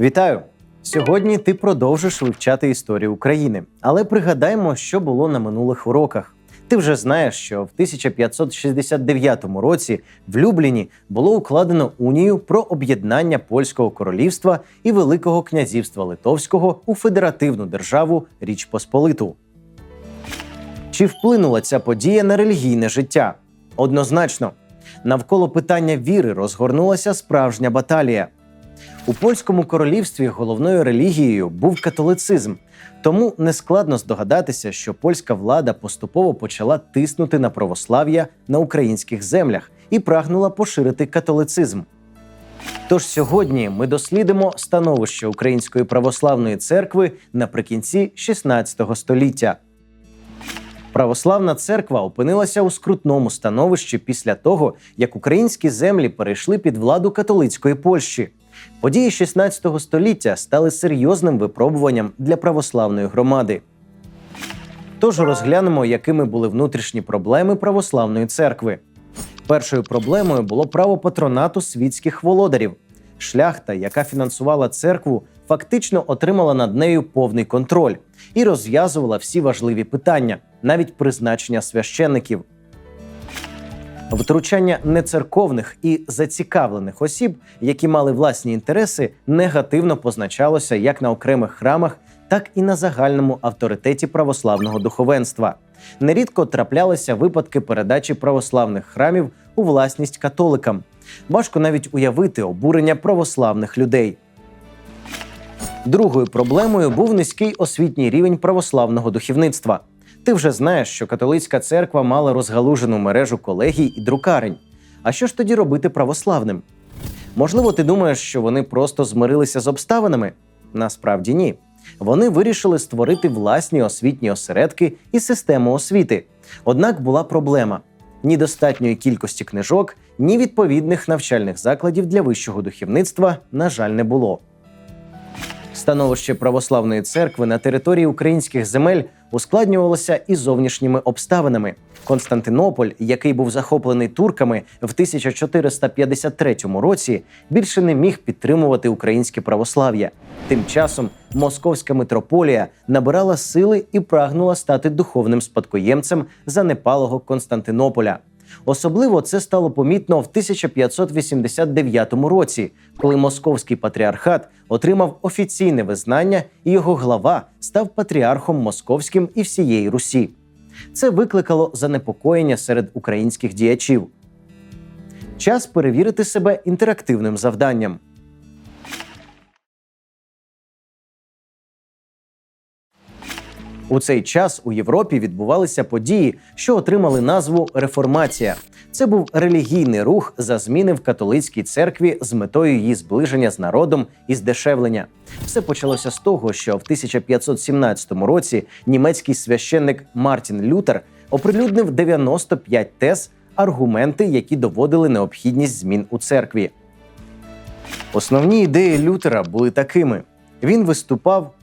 Вітаю! Сьогодні ти продовжиш вивчати історію України, але пригадаємо, що було на минулих уроках. Ти вже знаєш, що в 1569 році в Любліні було укладено унію про об'єднання польського королівства і Великого князівства Литовського у федеративну державу Річ Посполиту. Чи вплинула ця подія на релігійне життя? Однозначно, навколо питання віри розгорнулася справжня баталія. У польському королівстві головною релігією був католицизм, тому нескладно здогадатися, що польська влада поступово почала тиснути на православ'я на українських землях і прагнула поширити католицизм. Тож сьогодні ми дослідимо становище Української православної церкви наприкінці 16 століття. Православна церква опинилася у скрутному становищі після того, як українські землі перейшли під владу католицької Польщі. Події 16 століття стали серйозним випробуванням для православної громади. Тож розглянемо, якими були внутрішні проблеми православної церкви. Першою проблемою було право патронату світських володарів. Шляхта, яка фінансувала церкву, фактично отримала над нею повний контроль і розв'язувала всі важливі питання, навіть призначення священників. Втручання нецерковних і зацікавлених осіб, які мали власні інтереси, негативно позначалося як на окремих храмах, так і на загальному авторитеті православного духовенства. Нерідко траплялися випадки передачі православних храмів у власність католикам. Важко навіть уявити обурення православних людей. Другою проблемою був низький освітній рівень православного духовництва. Ти вже знаєш, що католицька церква мала розгалужену мережу колегій і друкарень. А що ж тоді робити православним? Можливо, ти думаєш, що вони просто змирилися з обставинами? Насправді ні. Вони вирішили створити власні освітні осередки і систему освіти. Однак була проблема: ні достатньої кількості книжок, ні відповідних навчальних закладів для вищого духовництва, на жаль, не було. Становище православної церкви на території українських земель ускладнювалося і зовнішніми обставинами. Константинополь, який був захоплений турками в 1453 році, більше не міг підтримувати українське православ'я. Тим часом московська митрополія набирала сили і прагнула стати духовним спадкоємцем занепалого Константинополя. Особливо це стало помітно в 1589 році, коли московський патріархат отримав офіційне визнання, і його глава став патріархом московським і всієї Русі. Це викликало занепокоєння серед українських діячів. Час перевірити себе інтерактивним завданням. У цей час у Європі відбувалися події, що отримали назву Реформація. Це був релігійний рух за зміни в католицькій церкві з метою її зближення з народом і здешевлення. Все почалося з того, що в 1517 році німецький священник Мартін Лютер оприлюднив 95 тез, аргументи, які доводили необхідність змін у церкві. Основні ідеї Лютера були такими: він виступав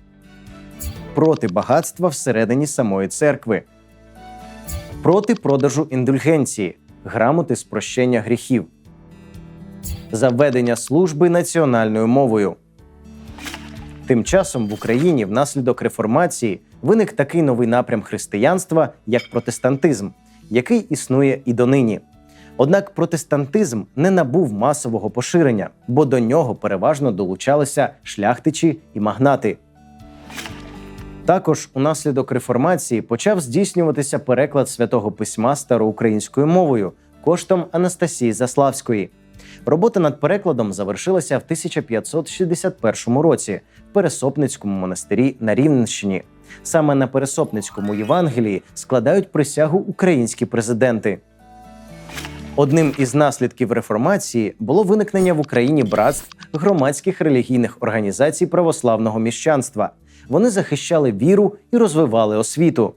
проти багатства всередині самої церкви, проти продажу індульгенції, грамоти з прощення гріхів, за введення служби національною мовою. Тим часом в Україні внаслідок реформації виник такий новий напрям християнства, як протестантизм, який існує і донині. Однак протестантизм не набув масового поширення, бо до нього переважно долучалися шляхтичі і магнати. Також унаслідок реформації почав здійснюватися переклад святого письма староукраїнською мовою коштом Анастасії Заславської. Робота над перекладом завершилася в 1561 році в Пересопницькому монастирі на Рівненщині. Саме на Пересопницькому Євангелії складають присягу українські президенти. Одним із наслідків реформації було виникнення в Україні братств громадських релігійних організацій православного міщанства. Вони захищали віру і розвивали освіту.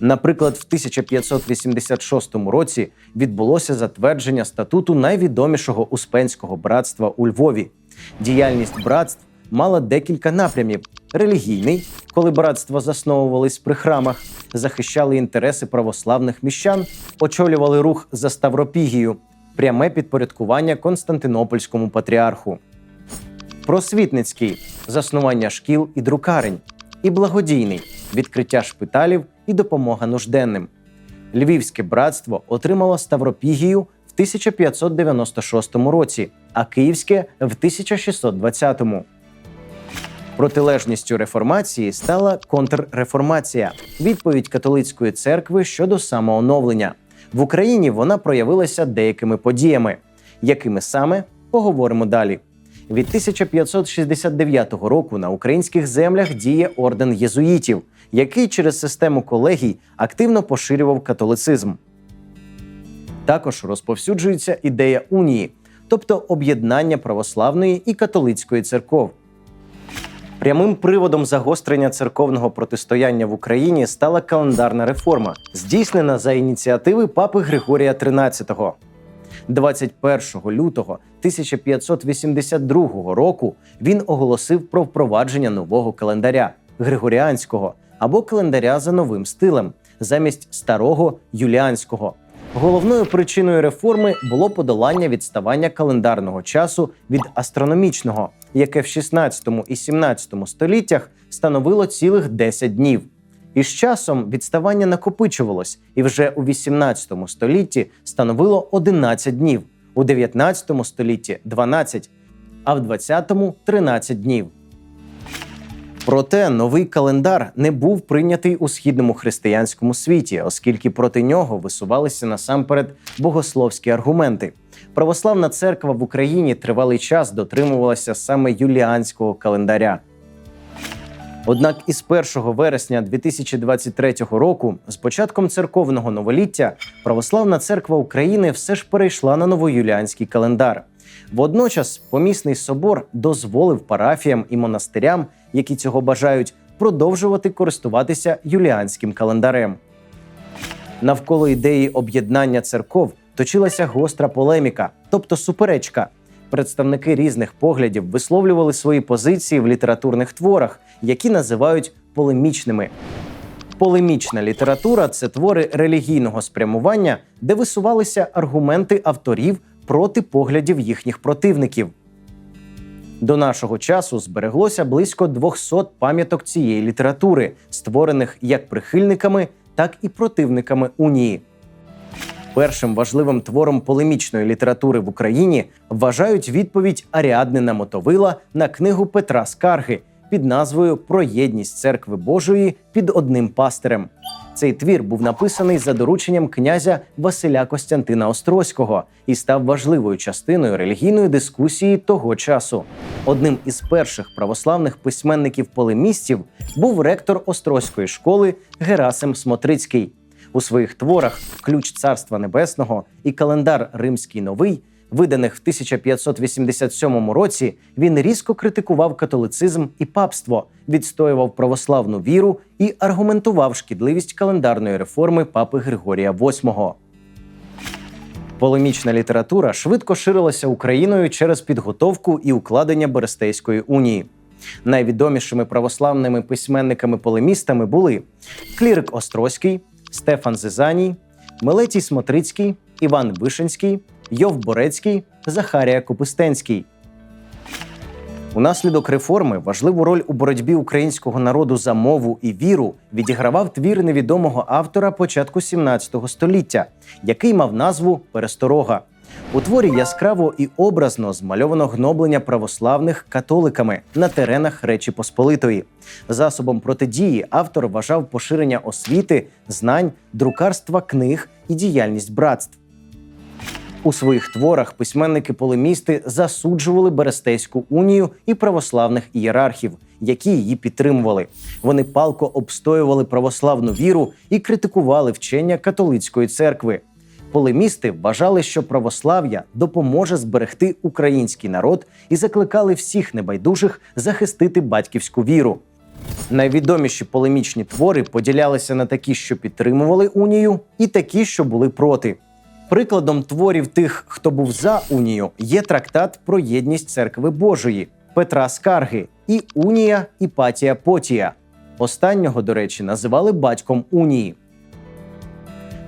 Наприклад, в 1586 році відбулося затвердження статуту найвідомішого успенського братства у Львові. Діяльність братств мала декілька напрямів: релігійний, коли братства засновувались при храмах, захищали інтереси православних міщан, очолювали рух за Ставропігію, пряме підпорядкування Константинопольському патріарху. Просвітницький заснування шкіл і друкарень, і благодійний відкриття шпиталів і допомога нужденним. Львівське братство отримало Ставропігію в 1596 році, а Київське в 1620. Протилежністю реформації стала контрреформація відповідь католицької церкви щодо самооновлення. В Україні вона проявилася деякими подіями, якими саме поговоримо далі. Від 1569 року на українських землях діє орден єзуїтів, який через систему колегій активно поширював католицизм. Також розповсюджується ідея унії, тобто об'єднання православної і католицької церков. Прямим приводом загострення церковного протистояння в Україні стала календарна реформа, здійснена за ініціативи папи Григорія XIII. 21 лютого 1582 року він оголосив про впровадження нового календаря Григоріанського або календаря за новим стилем замість старого юліанського. Головною причиною реформи було подолання відставання календарного часу від астрономічного, яке в 16 і 17 століттях становило цілих 10 днів. І з часом відставання накопичувалось, і вже у 18 столітті становило 11 днів, у 19 столітті 12, а в 20-му – 13 днів. Проте новий календар не був прийнятий у східному християнському світі, оскільки проти нього висувалися насамперед богословські аргументи. Православна церква в Україні тривалий час дотримувалася саме юліанського календаря. Однак із 1 вересня 2023 року, з початком церковного новоліття, Православна церква України все ж перейшла на новоюліанський календар. Водночас помісний собор дозволив парафіям і монастирям, які цього бажають, продовжувати користуватися юліанським календарем. Навколо ідеї об'єднання церков точилася гостра полеміка, тобто суперечка. Представники різних поглядів висловлювали свої позиції в літературних творах, які називають полемічними. Полемічна література це твори релігійного спрямування, де висувалися аргументи авторів проти поглядів їхніх противників. До нашого часу збереглося близько 200 пам'яток цієї літератури, створених як прихильниками, так і противниками унії. Першим важливим твором полемічної літератури в Україні вважають відповідь Аріаднина Мотовила на книгу Петра Скарги під назвою Про єдність церкви Божої під одним пастирем. Цей твір був написаний за дорученням князя Василя Костянтина Острозького і став важливою частиною релігійної дискусії того часу. Одним із перших православних письменників-полемістів був ректор Острозької школи Герасим Смотрицький. У своїх творах Ключ Царства Небесного і Календар Римський Новий, виданих в 1587 році, він різко критикував католицизм і папство, відстоював православну віру і аргументував шкідливість календарної реформи папи Григорія VIII. Полемічна література швидко ширилася Україною через підготовку і укладення Берестейської унії. Найвідомішими православними письменниками-полемістами були Клірик Острозький, Стефан Зизаній, Мелетій Смотрицький, Іван Вишинський, Йов Борецький, Захарія Копистенський. Унаслідок реформи важливу роль у боротьбі українського народу за мову і віру відігравав твір невідомого автора початку 17 століття, який мав назву Пересторога. У творі яскраво і образно змальовано гноблення православних католиками на теренах Речі Посполитої. Засобом протидії автор вважав поширення освіти, знань, друкарства книг і діяльність братств. У своїх творах письменники-полемісти засуджували Берестейську унію і православних ієрархів, які її підтримували. Вони палко обстоювали православну віру і критикували вчення католицької церкви. Полемісти вважали, що православ'я допоможе зберегти український народ і закликали всіх небайдужих захистити батьківську віру. Найвідоміші полемічні твори поділялися на такі, що підтримували унію, і такі, що були проти. Прикладом творів тих, хто був за унію, є трактат про єдність церкви Божої Петра Скарги і Унія Іпатія Потія. Останнього, до речі, називали батьком унії.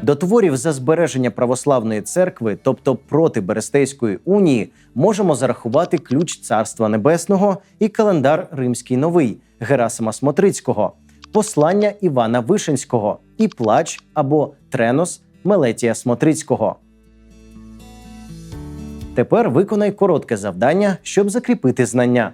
До творів за збереження православної церкви, тобто проти Берестейської унії, можемо зарахувати ключ Царства Небесного і календар Римський Новий Герасима Смотрицького, послання Івана Вишенського і плач або тренос Мелетія Смотрицького. Тепер виконай коротке завдання, щоб закріпити знання.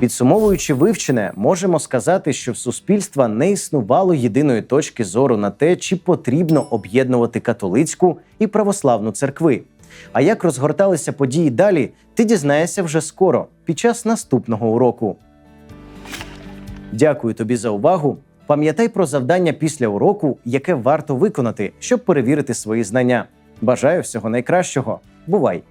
Підсумовуючи вивчене, можемо сказати, що в суспільства не існувало єдиної точки зору на те, чи потрібно об'єднувати католицьку і православну церкви. А як розгорталися події далі, ти дізнаєшся вже скоро, під час наступного уроку. Дякую тобі за увагу. Пам'ятай про завдання після уроку, яке варто виконати, щоб перевірити свої знання. Бажаю всього найкращого. Бувай!